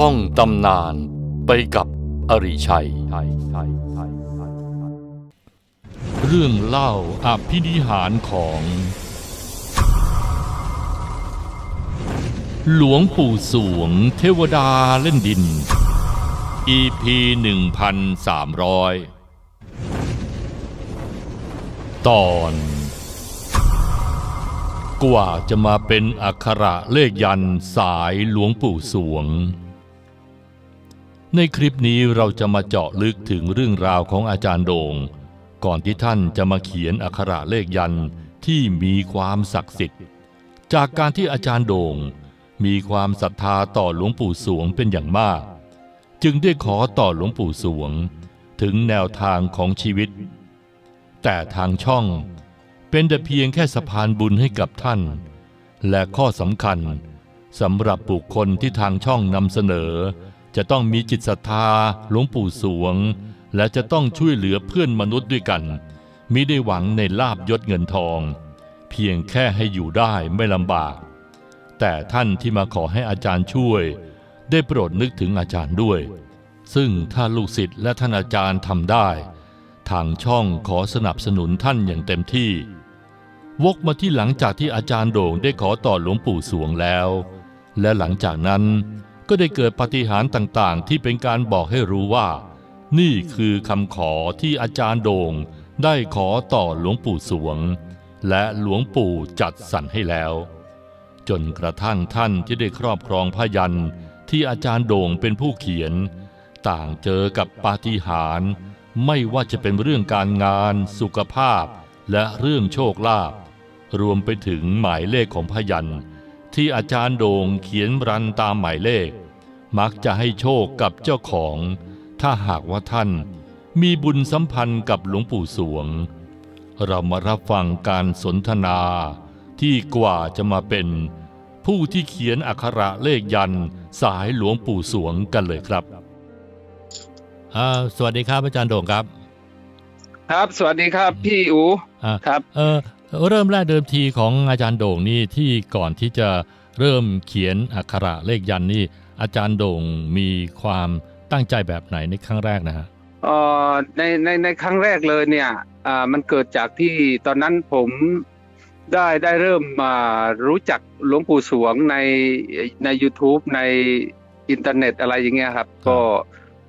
ท่องตำนานไปกับอริชัย เรื่องเล่าอภินิหารของ หลวงปู่สวงเทวดาเล่นดิน EP 1300 ตอน กว่าจะมาเป็นอักขระเลขยันสายหลวงปู่สวง ในคลิปนี้เราจะมาเจาะลึกถึงเรื่องราวของอาจารย์โดง่ง ก่อนที่ท่านจะมาเขียนอักขระเลขยันที่มีความศักดิ์สิทธิ์ จากการที่อาจารย์โด่ง มีความศรัทธาต่อหลวงปู่สวงเป็นอย่างมาก จึงได้ขอต่อหลวงปู่สวง ถึงแนวทางของชีวิต แต่ทางช่องเป็นแต่เพียงแค่สะพานบุญให้กับท่าน และข้อสำคัญสำหรับบุคคลที่ทางช่องนำเสนอ จะต้องมีจิตศรัทธาหลวงปู่สวง และจะต้องช่วยเหลือเพื่อนมนุษย์ด้วยกันมิได้หวังในลาบยศเงินทอง เพียงแค่ให้อยู่ได้ไม่ลำบาก แต่ท่านที่มาขอให้อาจารย์ช่วย ได้โปรดนึกถึงอาจารย์ด้วย ซึ่งถ้าลูกศิษย์และท่านอาจารย์ทำได้ ทางช่องขอสนับสนุนท่านอย่างเต็มที่ วกมาที่หลังจากที่อาจารย์โด่งได้ขอต่อหลวงปู่สวงแล้ว และหลังจากนั้น ก็ได้เกิดปาฏิหารย์ต่างๆ ที่เป็นการบอกให้รู้ว่า นี่คือคำขอที่อาจารย์โด่งได้ขอต่อหลวงปู่สวง และหลวงปู่จัดสรรให้แล้ว จนกระทั่งท่านที่ได้ครอบครองพยันที่อาจารย์โด่งเป็นผู้เขียน ต่างเจอกับปาฏิหาริย์ไม่ว่าจะเป็นเรื่องการงาน สุขภาพ และเรื่องโชคลาภรวมไปถึงหมายเลขของพยันท อาจารย์โด่งเขียนรันตามหมายเลข มักจะให้โชคกับเจ้าของ ถ้าหากว่าท่านมีบุญสัมพันธ์กับหลวงปู่สวง เรามารับฟังการสนทนาที่กว่าจะมาเป็น ผู้ที่เขียนอักขระเลขยันต์สายหลวงปู่สวงกันเลยครับอ่าสวัสดีครับอาจารย์โด่งครับ ครับ สวัสดีครับพี่อูอ่าครับ เออ เริ่มแรกเดิมทีของอาจารย์โด่งนี่ที่ก่อนที่จะเริ่มเขียนอักขระเลขยันต์นี่อาจารย์โด่งมีความตั้งใจแบบไหนในครั้งแรกนะฮะเอ่อในในในครั้งแรกเลยเนี่ยอ่ามันเกิดจากที่ตอนนั้นผมได้ได้เริ่มมารู้จักหลวงปู่สวงในใน YouTube ในอินเทอร์เน็ตอะไรอย่างเงี้ยครับ ก็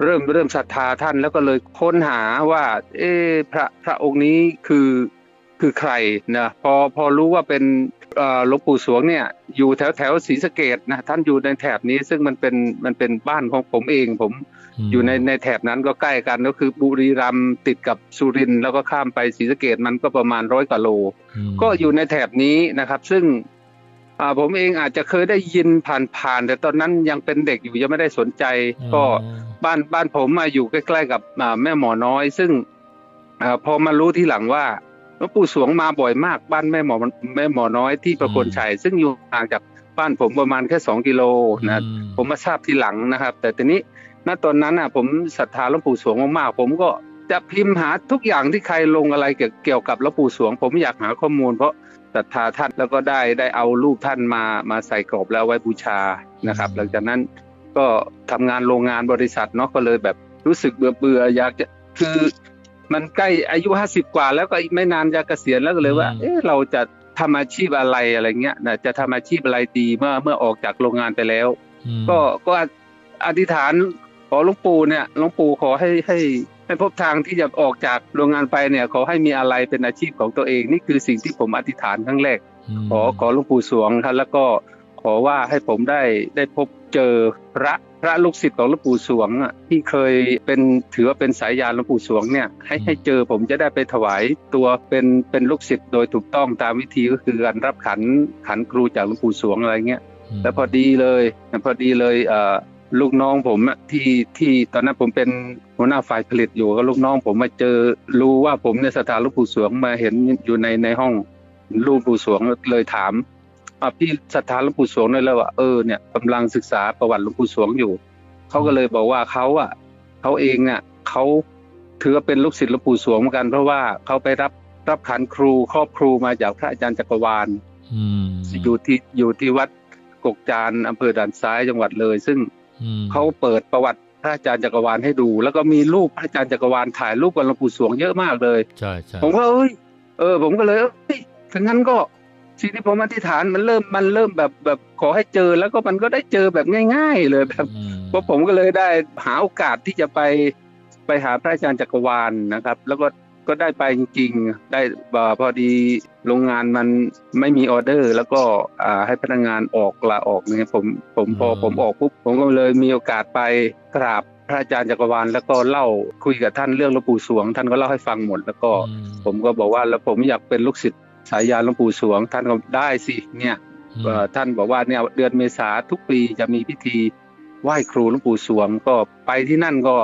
เริ่มเริ่มศรัทธาท่านแล้วก็เลยค้นหาว่า เอ๊ะพระพระองค์นี้คือ คือใครนะพอพอรู้ว่าเป็นเอ่อหลวงปู่สวงเนี่ยอยู่แถวแถวศรีสะเกดนะท่านอยู่ในแถบนี้ซึ่งมันเป็นมันเป็นบ้านของผมเองผมมอยู่ในในแถบนั้นก็ใกล้กันก็คือบุรีรัมย์ติดกับสุรินทร์แล้วก็ข้ามไปศรีสะเกดมันก็ประมาณร้อยกว่าโลมก็อยู่ในแถบนี้นะครับ ซึ่งอ่าผมเองอาจจะเคยได้ยินผ่านๆแต่ตอนนั้นยังเป็นเด็กอยู่ยังไม่ได้สนใจ ก็บ้านบ้านผมมาอยู่ใกล้ ๆ กับอ่าแม่หมอน้อย ซึ่งอาพอมารู้ที่หลังว่า หลวงปู่สวงมาบ่อยมากบ้านแม่หมอแม่หมอน้อยที่ประโคนชัยซึ่งอยู่ห่างจากบ้านผมประมาณแค่สองกิโลนะอืผมมาทราบทีหลังนะครับ แต่ทีนี้ณตอนนั้นอะผมศรัทธาหลวงปู่สวงมากๆผมก็จะพิมพ์หาทุกอย่างที่ใครลงอะไรเกี่ยวเกี่ยวกับหลวงปู่สวง ผมอยากหาข้อมูล เพราะศรัทธาท่านแล้วก็ได้ได้เอารูปท่านมามาใส่กรอบแล้วไว้บูชานะครับ หลังจากนั้นก็ทำงานโรงงานบริษัทเนาะก็เลยแบบรู้สึกเบื่อเบื่อๆอยากจะคือ มันใกล้อายุห้าสิบกว่า แล้วก็อีกไม่นานจะเกษียณแล้วก็เลยว่า เอ๊ะเราจะทำอาชีพอะไรอะไรเงี้ยนะจะทำอาชีพอะไรดีเมื่อเมื่อออกจากโรงงานไปแล้วอืมก็ก็อธิษฐานขอหลวงปู่เนี่ยหลวงปู่ขอให้ให้ให้พบทางที่จะออกจากโรงงานไปเนี่ย ขอให้มีอะไรเป็นอาชีพของตัวเอง นี่คือสิ่งที่ผมอธิษฐานครั้งแรกมขอขอหลวงปู่สวงครับแล้วก็ขอว่าให้ผมได้ได้พบเจอพระพ ระลูกศิษย์ของหลวงปู่สวงอะที่เคยเป็นถือว่าเป็นสายยานหลวงปู่สวงเนี่ยให้ให้เจอผมจะได้ไปถวายตัวเป็นเป็นลูกศิษย์โดยถูกต้องตามวิธีก็คือการรับขันขันครูจากหลวงปู่สวงอะไรเงี้ยมแล้วพอดีเลยพอดีเลยเอ่อลูกน้องผมอะที่ที่ตอนนั้นผมเป็นหัวหน้าฝ่ายผลิตอยู่ก็ลูกน้องผมมาเจอรู้ว่าผมในยสถานหลวงปู่สวงมาเห็นอยู่ในในห้องรูปปู่สวงเลยถามอะ พี่ศรัทธาหลวงปู่สวงด้วยแล้วว่าเออเนี่ยกำลังศึกษาประวัติหลวงปู่สวงอยู่เขาก็เลยบอกว่าเขาอะเขาเองเนี่ยเขาถือว่าเป็นลูกศิษย์หลวงปู่สวงเหมือนกัน เพราะว่าเขาไปรับรับขันครูครอบครูมาจากพระอาจารย์จักรวาลอืมอยู่ที่อยู่ที่วัดกกจานอำเภอด่านซ้ายจังหวัดเลย ซึ่งอืมเขาเปิดประวัติพระอาจารย์จักรวาลให้ดู แล้วก็มีรูปพระอาจารย์จักรวาลถ่ายรูปกับหลวงปู่สวงเยอะมากเลยใช่ใช่ผมก็เอ้ยเออ ผมก็เลยเอ้ยถ้างั้นก็ สิ่งที่ผมอธิษฐานมันเริ่มมันเริ่มแบบแบบขอให้เจอแล้วก็มันก็ได้เจอแบบง่าย ๆ เลยแบบอืมเพราะผมก็เลยได้หาโอกาสที่จะไปไปหาพระอาจารย์จักรวาลนะครับ แล้วก็ก็ได้ไปจริงๆได้อ่าพอดีโรงงานมันไม่มีออเดอร์ แล้วก็อ่าให้พนักงานออกลาออกเนี่ยผมผมพอผมออกปุ๊บผมก็เลยมีโอกาสไปกราบพระอาจารย์จักรวาลแล้วก็เล่าคุยกับท่านเรื่องหลวงปู่สวง ท่านก็เล่าให้ฟังหมด แล้วก็อืมผมก็บอกว่าแล้วผมอยากเป็นลูกศิษย์ สายยานหลวงปู่สวง ท่านก็ได้สิเนี่ยอืมเอ่อท่านบอกว่าเนี่ยเดือนเมษาทุกปีจะมีพิธีไหว้ครูหลวงปู่สวงก็ไปที่นั่นก็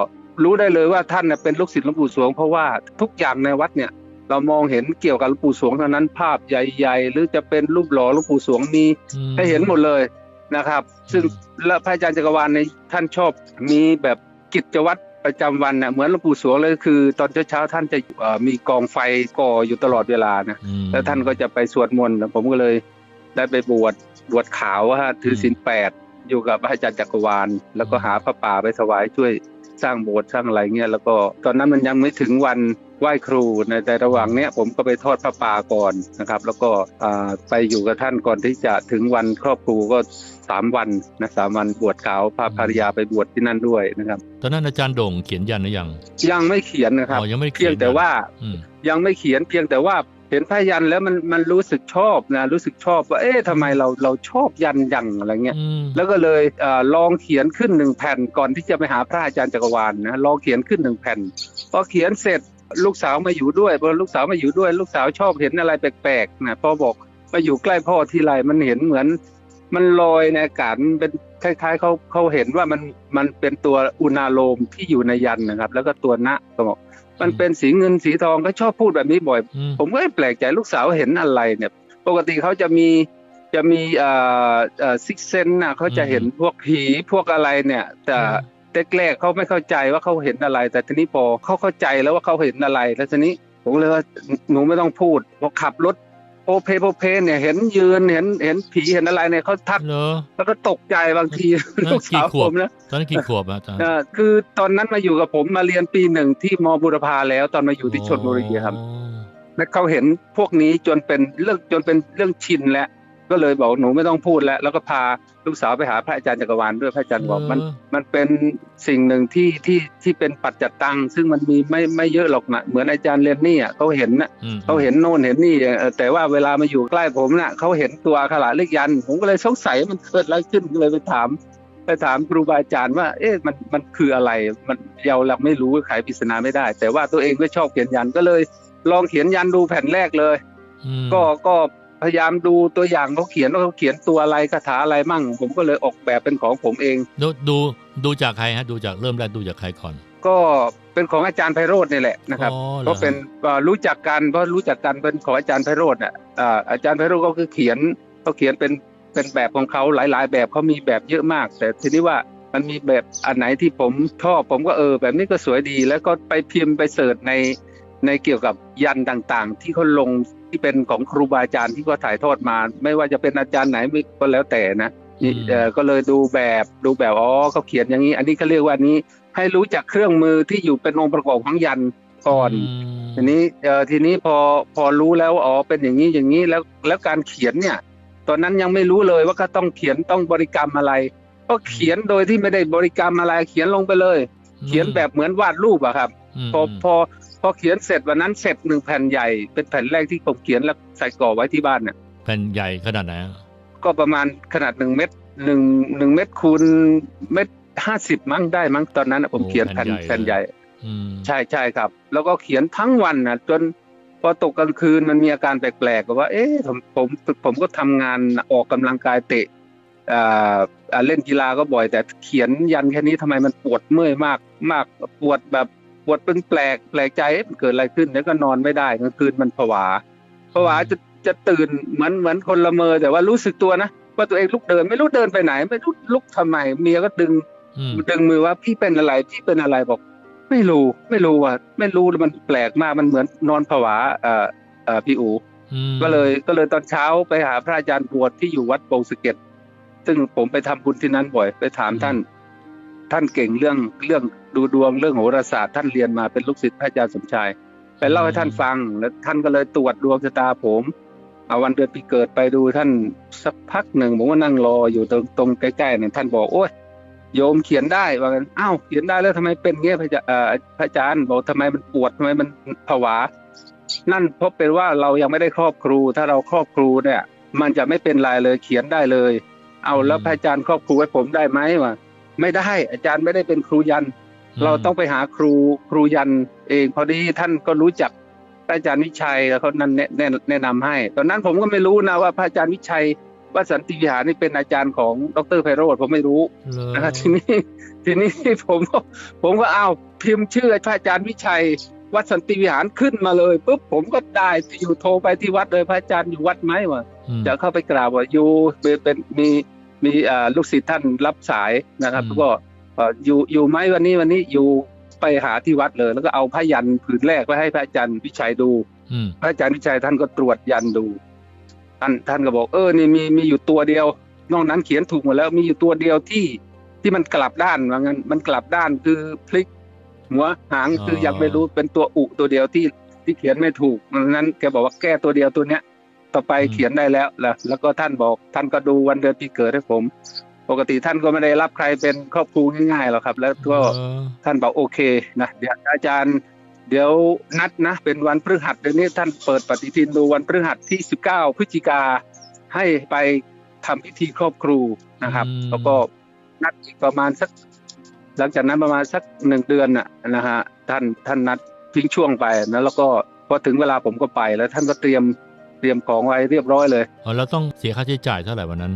รู้ได้เลยว่าท่านน่ะเป็นลูกศิษย์หลวงปู่สวง เพราะว่าทุกอย่างในวัดเนี่ยเรามองเห็นเกี่ยวกับหลวงปู่สวงเท่านั้นภาพใหญ่ๆ หรือจะเป็นรูปหล่อหลวงปู่สวงมีอืมให้เห็นหมดเลยนะครับ ซึ่งและพระอาจารย์จักรวาลในยท่านชอบมีแบบกิจวัตร ประจำวันน่ะเหมือนหลวงปู่สวงเลยคือ ตอนเช้าๆท่านจะเอ่อมีกองไฟก่ออยู่ตลอดเวลานะอืมแล้วท่านก็จะไปสวดมนต์แล้วผมก็เลยได้ไปบวชบวชขาวฮะถือศีลแปดอยู่กับพระอาจารย์จักรวาล แล้วก็หาพระป่าไปถวายช่วยสร้างโบสถ์สร้างอะไรเงี้ยแล้วก็ตอนนั้นมันยังไม่ถึงวัน ไหว้ครูในแต่ระหว่างเนี้ยผมก็ไปทอดพระป่าก่อนนะครับ แล้วก็อ่าไปอยู่กับท่านก่อนที่จะถึงวันครอบครูก็สามวันนะสามวันบวชขาวพาภรรยาไปบวชที่นั่นด้วยนะครับ ตอนนั้นอาจารย์โด่งเขียนยันหรือยัง ยังไม่เขียนนะครับอ๋อยังไม่ได้เขีเพียยนงแต่ว่าอืมยังไม่เขียนเพียงแต่ว่าเห็นพระยันแล้วมันมันรู้สึกชอบนะรู้สึกชอบว่าเอ๊ะทำไมเราเราชอบยันยังอะไรเงี้ยอืมแล้วก็เลยเออลองเขียนขึ้นหนึ่งแผ่นก่อนที่จะไปหาพระอาจารย์จักรวาลนะลองเขียนขึ้นหนึ่งแผ่นพอเขียนเสร็จ ลูกสาวมาอยู่ด้วยพอลูกสาวมาอยู่ด้วย ลูกสาวชอบเห็นอะไรแปลกๆนะพอบอกมาอยู่ใกล้พ่อทีไรมันเห็นเหมือน มันลอยในอากาศมันเป็นคล้าย ๆเขาเขาเห็นว่ามันมันเป็นตัวอุณาโลมที่อยู่ในยันนะครับ แล้วก็ตัวนะก็บอกมันเป็นสีเงินสีทองก็ชอบพูดแบบนี้บ่อยอืมผมก็แปลกใจลูกสาวเห็นอะไรเนี่ย ปกติเขาจะมีจะมีเอ่อเอ่อซิกเซนนะเขาจะเห็นพวกผีพวกอะไรเนี่ย แต่ แรกๆเขาไม่เข้าใจว่าเขาเห็นอะไร แต่ทีนี้พอเขาเข้าใจแล้วว่าเขาเห็นอะไร แล้วทีนี้ผมเลยว่าหนูไม่ต้องพูดพอขับรถโอเพโปเพเนี่ยเห็นยืนเห็นเห็นผีเห็นอะไรเนี่ยเขาทักเหรอแล้วก็ตกใจบางทีลูกสาวกี่ขวผบมนะตอนนั้นกี่ขวบอะอาจารย์เอ่อคือตอนนั้นมาอยู่กับผมมาเรียนปีหนึ่งที่มบุรพาแล้วตอนมาอยู่ที่ชนบุรีครับอ๋อและเขาเห็นพวกนี้จนเป็นเรื่องจนเป็นเรื่องชินแล้ว ก็เลยบอกหนูไม่ต้องพูดแล้ว แล้วก็พาลูกสาวไปหาพระอาจารย์จักรวาลด้วยพระอาจารย์บอกมันเออมันเป็นสิ่งหนึ่งที่ที่ที่เป็นปัจจัตตังซึ่งมันมีไม่ไม่เยอะหรอกนะเหมือนอาจารย์เรียนนี่อะเขาเห็นนะอืมเขาเห็นโน่นเห็นนี่เออแต่ว่าเวลามาอยู่ใกล้ผมน่ะเขาเห็นตัวอักขระเลขยันต์ผมก็เลยสงสัยมันเกิดอะไรขึ้นก็เลยไปถามไปถามครูบาอาจารย์ว่า เอ๊ะมันมันคืออะไรมันเราเราไม่รู้ไขปริศนาไม่ได้ แต่ว่าตัวเองก็ชอบเขียนยันต์ก็เลย ลองเขียนยันต์ดูแผ่นแรกเลยอืมก็ก็ พยายามดูตัวอย่างเขาเขียนว่าเขาเขียนตัวอะไรคาถาอะไรมั่ง ผมก็เลยออกแบบเป็นของผมเองดูดูดูจากใครฮะดูจากเริ่มแรกดูจากใครก่อนก็เป็นของอาจารย์ไพโรจน์นี่แหละนะครับอ๋อหรอเพราะเป็นเอ่อรู้จักกันเพราะรู้จักกันเป็นของอาจารย์ไพโรจน์อะอ่าอาจารย์ไพโรจน์ก็คือเขียนเขาเขียนเป็นเป็นแบบของเขาหลาย ๆ แบบเขามีแบบเยอะมาก แต่ทีนี้ว่ามันมีแบบอันไหนที่ผมชอบผมก็เออ แบบนี้ก็สวยดี แล้วก็ไปพิมพ์ไปเสิร์ชใน ในเกี่ยวกับยันต่างๆ ที่เขาลงที่เป็นของครูบาอาจารย์ที่เขาถ่ายทอดมา ไม่ว่าจะเป็นอาจารย์ไหนก็แล้วแต่นะนี่อืมเอ่อก็เลยดูแบบดูแบบอ๋อเขาเขียนอย่างนี้ อันนี้เขาเรียกว่านี้ ให้รู้จักเครื่องมือที่อยู่เป็นองค์ประกอบของยันก่อนมทีนี้เอ่อทีนี้พอพอรู้แล้วอ๋อเป็นอย่างนี้อย่างนี้แล้วแล้วการเขียนเนี่ย ตอนนั้นยังไม่รู้เลยว่าก็ต้องเขียนต้องบริกรรมอะไร ก็เขียนโดยที่ไม่ได้บริกรรมอะไรเขียนลงไปเลย เขียนแบบเหมือนวาดรูปอะครับมพอพอ พอเขียนเสร็จวันนั้นเสร็จหนึ่งแผ่นใหญ่เป็นแผ่นแรกที่ผมเขียนแล้วใส่กรอบไว้ที่บ้านเนี่ยแผ่นใหญ่ขนาดไหนอะก็ประมาณขนาดหนึ่งเม็ดหนึ่งหนึ่งเม็ดคูณเม็ดห้าสิบมั้งได้มั้งตอนนั้นน่ะผมเขียนแผ่นแผ่นใหญ่อืมใช่ใช่ครับ แล้วก็เขียนทั้งวันนะจนพอตกกลางคืนมันมีอาการแปลกๆว่า เอ๊ะผมผมผมก็ทำงานออกกำลังกายเตะอ่าอ่าเล่นกีฬาก็บ่อย แต่เขียนยันแค่นี้ทำไมมันปวดเมื่อยมากมากปวดแบบ ปวดเป็นแปลกแปลกใจมันเกิดอะไรขึ้นแล้วก็นอนไม่ได้กลางคืนมันผวาผวาจะจะตื่นเหมือนเหมือนคนละเมอแต่ว่ารู้สึกตัวนะว่าตัวเองลุกเดินไม่รู้เดินไปไหน ไม่รู้ลุกทำไมเมียก็ดึงดึงมือว่าพี่เป็นอะไรพี่เป็นอะไรบอก ไม่รู้ไม่รู้อะไม่รู้แล้วมันแปลกมากมันเหมือนนอนผวาเอ่อเอ่อพี่อูก็เลยก็เลยตอนเช้าไปหาพระอาจารย์บวชที่อยู่วัดโปงสเก็ดซึ่งผมไปทำบุญที่นั้นบ่อย ไปถามท่าน ท่านเก่งเรื่องเรื่องดูดวงเรื่องโหราศาสตร์ท่านเรียนมาเป็นลูกศิษย์พระอาจารย์สมชายไปเล่าให้ท่านฟังแล้วท่านก็เลยตรวจดวงชะตาผมเอาวันเดือนปีเกิดไปดูท่านสักพักหนึ่งผมก็นั่งรออยู่ตรงตรงใกล้ๆเนี่ยท่านบอกโอ้ยโยมเขียนได้ว่ากันอ้าวเขียนได้แล้วทำไมเป็นเงี้ยพระอาจารย์บอกทำไมมันปวดทำไมมันผวา นั่นเพราะเป็นว่าเรายังไม่ได้ครอบครู ถ้าเราครอบครูเนี่ย มันจะไม่เป็นไรเลยเขียนได้เลย เอาแล้วพระอาจารย์ครอบครูให้ผมได้ไหมวะ ไม่ได้อาจารย์ไม่ได้เป็นครูยัน เราต้องไปหาครูครูยันเองพอดีท่านก็รู้จักพระอาจารย์วิชัยแล้วเขานั่นแนะแนะแนะนำให้ ตอนนั้นผมก็ไม่รู้นะว่าพระอาจารย์วิชัยวัดสันติวิหารนี่เป็นอาจารย์ของดรไพโรธผมไม่รู้เหรอนะครับทีนี้ทีนี้ผมก็ผมก็เอาพิมพ์ชื่อพระอาจารย์วิชัย วัดสันติวิหารขึ้นมาเลยปุ๊บผมก็ได้อยู่โทรไปที่วัดเลยพระอาจารย์อยู่วัดไหมวะอืมจะเข้าไปกราบว่าอยู่เป็นเป็นมี มีอ่าลูกศิษย์ท่านรับสายนะครับอืมแล้วก็เอ่ออยู่อยู่ไหมวันนี้วันนี้อยู่ไปหาที่วัดเลย แล้วก็เอาพระยันผืนแรกไปให้พระอาจารย์วิชัยดูอืมพระอาจารย์วิชัยท่านก็ตรวจยันดูท่านท่านก็บอกเออนี่มีมีอยู่ตัวเดียวนอกนั้นเขียนถูกหมดแล้วมีอยู่ตัวเดียวที่ที่มันกลับด้านว่างั้นมันกลับด้านคือพลิก หัวหางคือยังไม่รู้เป็นตัวอุตัวเดียวที่ที่เขียนไม่ถูกดังนั้นแกบอกว่าแก้ตัวเดียวตัวเนี้ย ต่อไปเขียนได้แล้วแล้วแล้วก็ท่านบอกท่านก็ดูวันเดือนปีเกิดให้ผม ปกติท่านก็ไม่ได้รับใครเป็นครอบครูง่ายๆหรอกครับ แล้วก็เออท่านบอกโอเคนะเดี๋ยวอาจารย์เดี๋ยวนัดนะเป็นวันพฤหัสเดือนนี้ท่านเปิดปฏิทินดูวันพฤหัสที่ 19 พฤศจิกาให้ไปทำพิธีครอบครูนะครับ แล้วก็นัดอีกประมาณสัก หลังจากนั้นประมาณสักหนึ่งเดือนน่ะนะฮะท่านท่านนัดทิ้งช่วงไปนะแล้วก็พอถึงเวลาผมก็ไปแล้วท่านก็เตรียม เตรียมของไว้เรียบร้อยเลยอ๋อแล้วต้องเสียค่าใช้จ่ายเท่าไหร่วันนั้น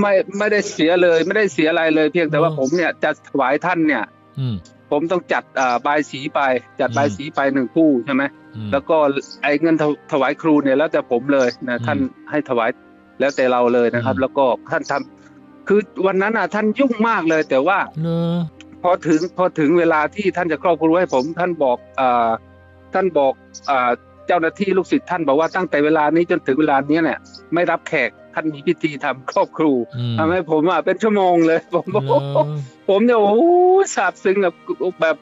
ไม่ไม่ได้เสียเลยไม่ได้เสียอะไรเลย เพียงแต่ว่าอ๋อผมเนี่ยจะถวายท่านเนี่ย อืมผมต้องจัดอ่าบายสีไป จัดอืมบายสีไปหนึ่งคู่ใช่ไหมอืมแล้วก็ไอ้เงินถวถวายครูเนี่ยแล้วแต่ผมเลยนะอืมท่านให้ถวายแล้วแต่เราเลยนะครับอืมแล้วก็ท่านทำคือวันนั้นอะท่านยุ่งมากเลย แต่ว่าเลอพอถึงพอถึงเวลาที่ท่านจะครอบครูให้ผม ท่านบอกอ่าท่านบอกอ่า เจ้าหน้าที่ลูกศิษย์ท่านบอกว่าตั้งแต่เวลานี้จนถึงเวลานี้เนี่ย ไม่รับแขกท่านมีพิธีทำครอบครูอืมทำให้ผมอะเป็นชั่วโมงเลย ผมบอกเลอผมเนี่ยโอ้โหซาบซึ้งแบบแบบ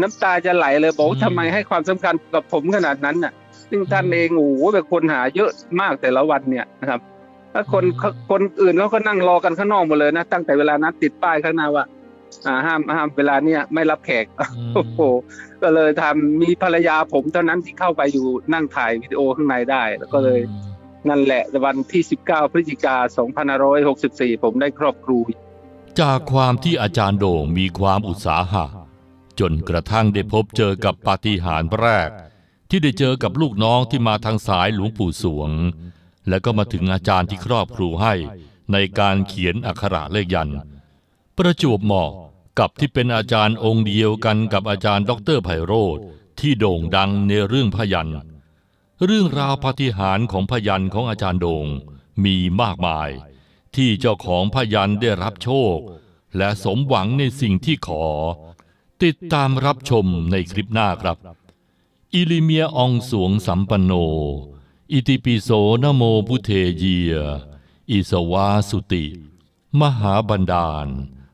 น้ำตาจะไหลเลยบอกว่าอืมทำไมให้ความสำคัญกับผมขนาดนั้นน่ะ ซึ่งท่านอืมเองโอ้โหเป็นคนหาเยอะมากแต่ละวันเนี่ยนะครับถ้าคนอืมคนอื่นเขาก็นั่งรอกันข้างนอกหมดเลยนะตั้งแต่เวลานั้นติดป้ายข้างหน้าว่าอ่า ห้ามห้ามเวลาเนี้ยไม่รับแขกอืมโอ้โหก็เลยทำมีภรรยาผมเท่านั้นที่เข้าไปอยู่นั่งถ่ายวิดีโอข้างในได้ แล้วก็เลยนั่นแหละวันที่ 19 พฤศจิกา2564 ผมได้ครอบครู จากความที่อาจารย์โด่งมีความอุตสาหะ จนกระทั่งได้พบเจอกับปาฏิหาริย์แรก ที่ได้เจอกับลูกน้องที่มาทางสายหลวงปู่สวง และก็มาถึงอาจารย์ที่ครอบครูให้ ในการเขียนอักขระเลขยันต์ ประจวบเหมาะกับที่เป็นอาจารย์องค์เดียวกันกับอาจารย์ดอกเตอรไพโรธที่โด่งดังในเรื่องพยันเรื่องราวปาฏิหาริย์ของพยันของอาจารย์โด่งมีมากมาย ที่เจ้าของพยันได้รับโชค และสมหวังในสิ่งที่ขอ ติดตามรับชมในคลิปหน้าครับ อิลิเมียอองสวงสัมปันโน อิติปิโสนโมพุเทเยียอิสวาสุติ มหาบันดาล